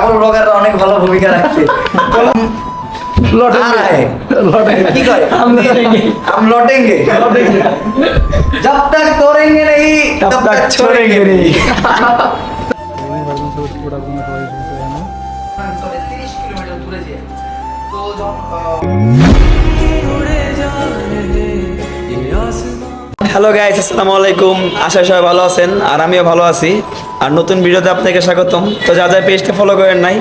কাপড় ব্লগাররা অনেক ভালো ভূমিকা রাখছে आ रहा है ठीक है हम लौटेंगे हम लौटेंगे जब तक तोड़ेंगे नहीं तब तक छोड़ेंगे नहीं তিরিশ কিলোমিটার দূরে যে তো হ্যালো গাইস আসসালামু আলাইকুম। আশা সবাই ভালো আছেন, আর আমিও ভালো আছি। আর নতুন ভিডিওতে আপনাকে স্বাগতম। তো যা যা পেজটা ফলো করেন নাই,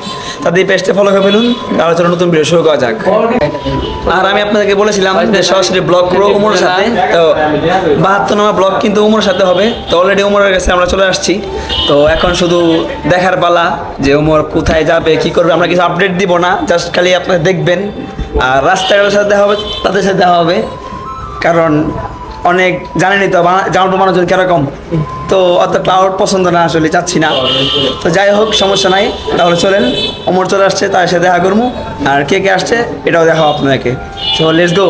তাদের পেজটা ফলো করে ফেলুন, তাহলে চলো নতুন ভিডিও শুরু করা যাক। আর আমি আপনাদেরকে বলেছিলাম যে সরাসরি ব্লগ করব উমরের সাথে। তো বাহাত্তর নম্বর ব্লগ কিন্তু উমরের সাথে হবে। তো অলরেডি উমরের কাছে আমরা চলে আসছি। তো এখন শুধু দেখার পালা যে উমর কোথায় যাবে, কি করবে, আমরা কিছু আপডেট দিব না। জাস্ট খালি আপনারা দেখবেন। আর রাস্তাঘাটের সাথে হবে, তাদের সাথে হবে। কারণ অনেক জানেনই তো জামালপুর মানুষজন কীরকম? তো অত ক্লাউড পছন্দ না আসলে, চাচ্ছি না। তো যাই হোক, সমস্যা নাই। তাহলে চলেন, অমর চলে আসছে, তার সাথে দেখা করব। আর কে কে আসছে, এটাও দেখাও আপনাকে। সো লেটস গো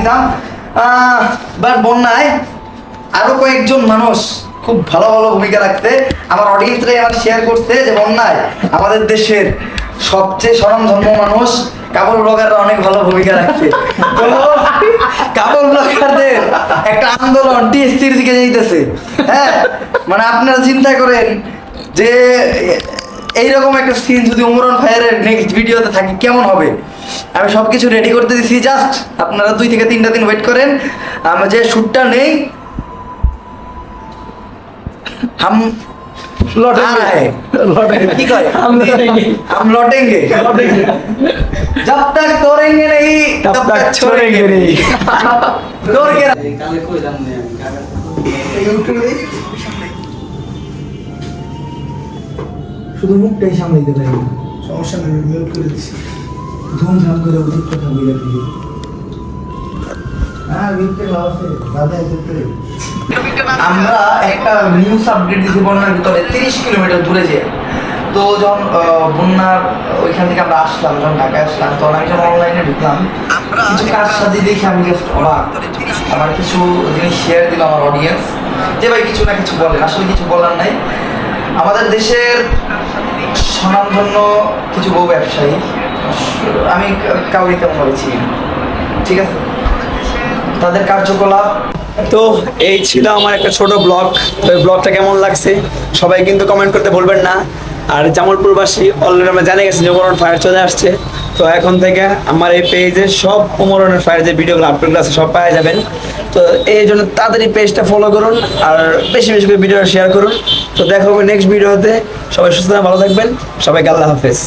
দিতাম বাট বন্যায় আরও কয়েকজন মানুষ খুব ভালো ভালো ভূমিকা রাখছে আমার অডিয়েন্সরাই আমার শেয়ার করছে যে বন্যায় আমাদের দেশের সবচেয়ে স্বনামধন্য মানুষ কাপড় ব্লগাররা অনেক ভালো ভূমিকা রাখছে। তো কাপড় ব্লগারদের একটা আন্দোলন টিএসসির দিকে যাইতেছে। হ্যাঁ মানে আপনারা চিন্তা করেন যে, এইরকম একটা সিন যদি উমরন ফায়ারের নেক্সট ভিডিওতে থাকে, কেমন হবে? আমি সব কিছু রেডি করতে দিছি জাস্ট আপনারা দুই থেকে তিনটা দিন ওয়েট করেন আমরা যে শ্যুটটা নেই हम आ रहा है ठीक है हम लौटेंगे हम लौटेंगे जब तक तोड़ेंगे नहीं तब, तक छोड़ेंगे नहीं तोड़ के শুধু মুখটাই সামলাইতে পারি না। সমস্যা নেই মিউট করে দিছি ধুমধাম করে অধিক কথা বলে দিই হ্যাঁ আমরা একটা নিউজ আপডেট দিছি বন্যার ভিতরে তিরিশ কিলোমিটার দূরে যে। তো যখন বন্যার ওইখান থেকে আমরা আসলাম যখন ঢাকায় আসলাম তখন আমি যখন অনলাইনে ঢুকলাম কিছু কাজ সাথে দেখে আমি জাস্ট অবাক। আমার কিছু জিনিস শেয়ার দিল আমার অডিয়েন্স যে ভাই কিছু না কিছু বলেন। আসলে কিছু বলার নাই। আমাদের দেশের স্বনামধন্য কিছু বউ ব্যবসায়ী আমি কাউকে তেমন না। ঠিক আছে? তাদের কার্যকলাপ? তো এই ছিল আমার একটা ছোট ব্লগ। তো ব্লগটা কেমন লাগছে? সবাই কিন্তু কমেন্ট করতে ভুলবেন না। আর জামালপুরবাসী অলরেডি আমরা জানে গেছি যে ওমরন ফায়ার চলে আসছে। তো এখন থেকে আমার এই পেজে সব ওমরনের ফায়ার যে ভিডিওগুলো আপলোড আছে, সব পাওয়া যাবেন। তো এই জন্য তাড়াতাড়ি পেজটা ফলো করুন আর বেশি বেশি করে ভিডিওটা শেয়ার করুন। তো দেখা হবে নেক্সট ভিডিওতে সবাই সুস্থ ভালো থাকবেন। সবাইকে আল্লাহ হাফেজ।